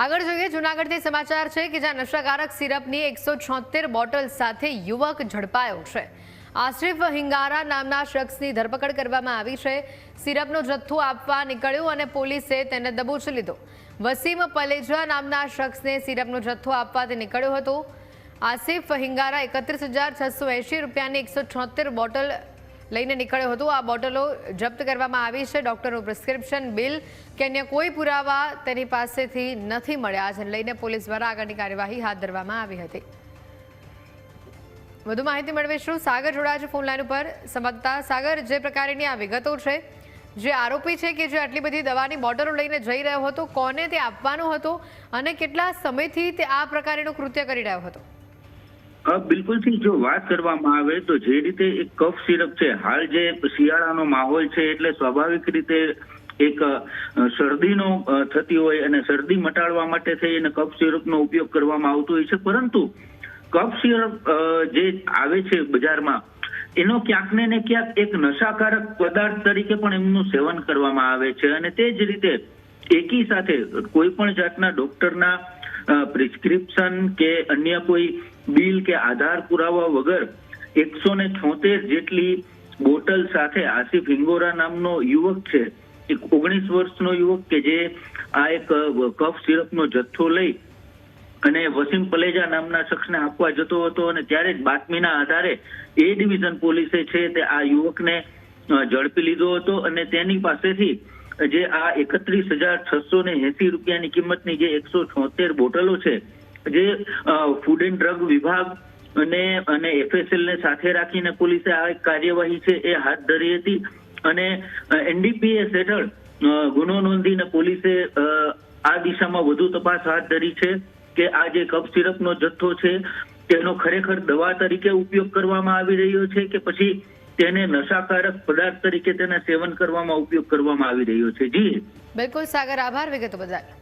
આગળ જોઈએ, જૂનાગઢથી સમાચાર છે કે જ્યાં નશાકારક સિરપની એકસો છોતેર બોટલ સાથે યુવક ઝડપાયો છે. આશિફ હિંગારા નામના શખ્સની ધરપકડ કરવામાં આવી છે. સિરપનો જથ્થો આપવા નીકળ્યો અને પોલીસે તેને દબોચી લીધો. વસીમ પલેજા નામના શખ્સને સિરપનો જથ્થો આપવા તે નીકળ્યો હતો. આસિફ હિંગારા એકત્રીસ હજાર છસો એંશી રૂપિયાની એકસો છોતેર બોટલ લઈને નીકળ્યો હતો. આ બોટલો જપ્ત કરવામાં આવી છે. ડોક્ટરનું પ્રિસ્ક્રિપ્શન, બિલ કે અન્ય કોઈ પુરાવા તેની પાસેથી નથી મળ્યા. જેને લઈને પોલીસ દ્વારા આગળની કાર્યવાહી હાથ ધરવામાં આવી હતી. વધુ માહિતી મેળવીશું. સાગર જોડાયા છે ફોન લાઈન ઉપર. સંવાદદાતા સાગર, જે પ્રકારની આ વિગતો છે, જે આરોપી છે કે જે આટલી બધી દવાની બોટલો લઈને જઈ રહ્યો હતો, કોને તે આપવાનો હતો અને કેટલા સમયથી તે આ પ્રકારનું કૃત્ય કરી રહ્યો હતો? અ, બિલકુલથી જો વાત કરવામાં આવે તો જે રીતે એક કફ સિરપ છે હાલ જે શિયાળાનો માહોલ છે એટલે સ્વાભાવિક રીતે એક શરદીનો થતી હોય અને શરદી મટાડવા માટે થઈ અને કફ સિરપનો ઉપયોગ કરવામાં આવતો હોય છે. પરંતુ કફ સિરપ જે આવે છે બજારમાં એનો ક્યાંક ને ક્યાંક એક નશાકારક પદાર્થ તરીકે પણ એમનું સેવન કરવામાં આવે છે. અને તે જ રીતે એકી સાથે કોઈ પણ જાતના ડોક્ટરના પ્રિસ્ક્રિપ્શન કે અન્ય કોઈ બિલ કે આધાર પુરાવા વગર એકસો ને છોતેર જેટલી બોટલ સાથે આસિફ હિંગોરા નામનો યુવક છે, એક ઓગણીસ વર્ષનો યુવક કે જે આ એક કફ સિરપનો જથ્થો લઈ અને વસીમ પલેજા નામના શખ્સને આપવા જતો હતો અને ત્યારે જ બાતમીના આધારે એ ડિવિઝન પોલીસે છે તે આ યુવકને ઝડપી લીધો હતો અને તેની પાસેથી જે આ એકત્રીસ હજાર છસો ને એસી રૂપિયાની કિંમતની જે એકસો છોતેર બોટલો છે જે ફૂડ એન્ડ ડ્રગ વિભાગ અને અને એફએસએલ ને સાથે રાખીને પોલીસે આ કાર્યવાહી છે એ હાથ ધરી હતી. અને એનડીપીએસ હેઠળ ગુનો નોંધીને પોલીસે આ દિશામાં વધુ તપાસ હાથ ધરી છે કે આ જે કફ સિરપનો જથ્થો છે, તેનો ખરેખર દવા તરીકે ઉપયોગ કરવામાં આવી રહ્યો છે કે પછી તેને નશાકારક પદાર્થ તરીકે તેના સેવન કરવામાં ઉપયોગ કરવામાં આવી રહ્યો છે? જી. બિલકુલ સાગર, આભાર વિગતો બદલ.